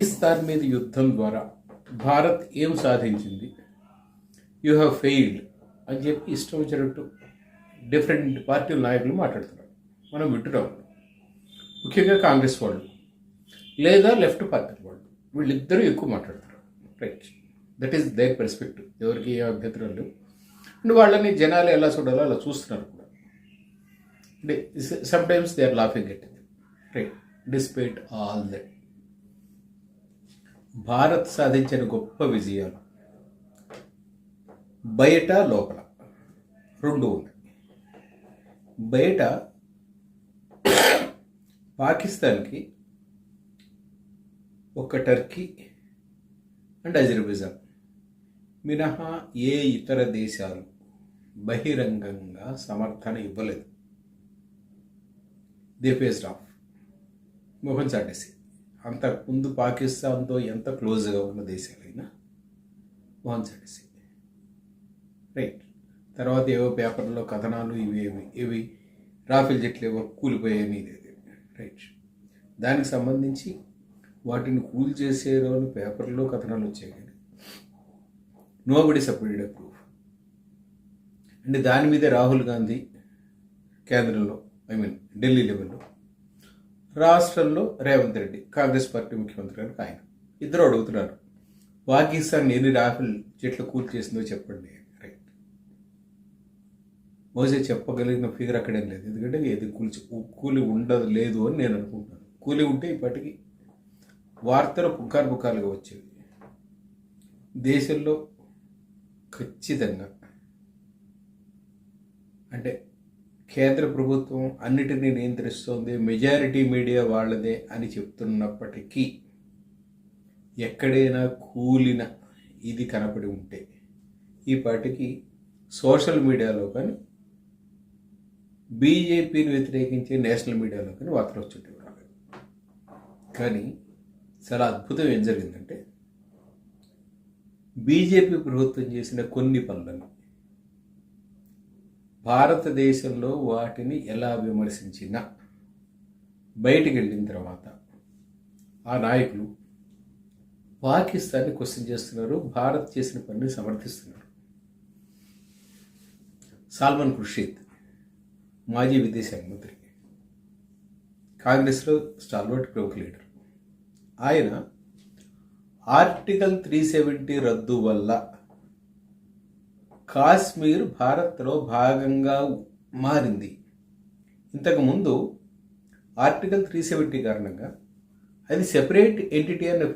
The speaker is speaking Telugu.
పాకిస్తాన్ మీద యుద్ధం ద్వారా భారత్ ఏం సాధించింది? యూ హ్యావ్ ఫెయిల్డ్ అని చెప్పి ఇష్టం వచ్చినట్టు డిఫరెంట్ పార్టీల నాయకులు మాట్లాడుతున్నారు. మనం వింటున్నాం. ముఖ్యంగా కాంగ్రెస్ వాళ్ళు లేదా లెఫ్ట్ పార్టీ వాళ్ళు వీళ్ళిద్దరూ ఎక్కువ మాట్లాడుతున్నారు. Right that is their perspective ఎవరికి ఏ అభ్యంతరం లేవు అండ్ వాళ్ళని జనాలు ఎలా చూడాలో అలా చూస్తున్నారు కూడా. అంటే sometimes they are laughing at right despite all that Bharat సాధించిన గొప్ప విజయాలు. బయట లోపల. రెండు ఉన్నాయి. బయట పాకిస్తాన్కి ఒక టర్కీ అండ్ అజర్బైజాన్. మినహా ఏ ఇతర దేశాలు బహిరంగంగా సమర్థన ఇవ్వలేదు. They faced off. మోహన్ చాటేసి. అంతకుముందు పాకిస్తాన్తో ఎంత క్లోజ్గా ఉన్న దేశాలైనా మొహన్ రైట్. తర్వాత ఏవో పేపర్లో కథనాలు ఇవి ఏవి ఇవి రాఫెల్ జెట్లు ఏవో కూలిపోయాయని ఇది రైట్. దానికి సంబంధించి వాటిని కూల్ చేసేరో పేపర్లో కథనాలు వచ్చాయి కానీ నో బడి ప్రూఫ్ అంటే దాని మీదే రాహుల్ గాంధీ కేంద్రంలో ఐ మీన్ ఢిల్లీ లెవెల్లో రాష్ట్రంలో రేవంత్ రెడ్డి కాంగ్రెస్ పార్టీ ముఖ్యమంత్రి గారికి ఆయన. ఇద్దరు అడుగుతున్నారు. పాకిస్తాన్ ఎన్ని రాఫెల్ చెట్లు కూల్ చేసిందో చెప్పండి. రైట్ మోసే చెప్పగలిగిన ఫిగర్ అక్కడేం లేదు. ఎందుకంటే ఏది కూల్చి కూలి ఉండదు లేదు అని నేను అనుకుంటున్నాను. కూలి ఉంటే ఇప్పటికీ వార్తలు పుకారు పుకారులుగా వచ్చేవి. దేశంలో ఖచ్చితంగా అంటే కేంద్ర ప్రభుత్వం అన్నిటినీ నియంత్రిస్తోంది మెజారిటీ మీడియా వాళ్ళదే అని చెప్తున్నప్పటికీ ఎక్కడైనా కూలిన ఇది కనపడి ఉంటే ఈ పాటికి సోషల్ మీడియాలో కానీ బీజేపీని వ్యతిరేకించే నేషనల్ మీడియాలో కానీ వార్తలు వచ్చేటివి రాలేదు. కానీ చాలా అద్భుతం ఏం జరిగిందంటే బీజేపీ ప్రభుత్వం చేసిన కొన్ని పనులను భారతదేశంలో వాటిని ఎలా విమర్శించినా బయటికి వెళ్ళిన తర్వాత ఆ నాయకులు పాకిస్తాన్ని క్వశ్చన్ చేస్తున్నారు భారత్ చేసిన పనిని సమర్థిస్తున్నారు. సాల్మన్ ఖుర్షీద్ మాజీ విదేశాంగ మంత్రి. కాంగ్రెస్లో స్టాల్వర్ట్ ప్రముఖ లీడర్. ఆయన ఆర్టికల్ త్రీ సెవెంటీ రద్దు వల్ల కాశ్మీర్ భారత్లో భాగంగా మారింది. ఇంతకుముందు ఆర్టికల్ త్రీ సెవెంటీ కారణంగా అది సెపరేట్ ఎంటిటీ అని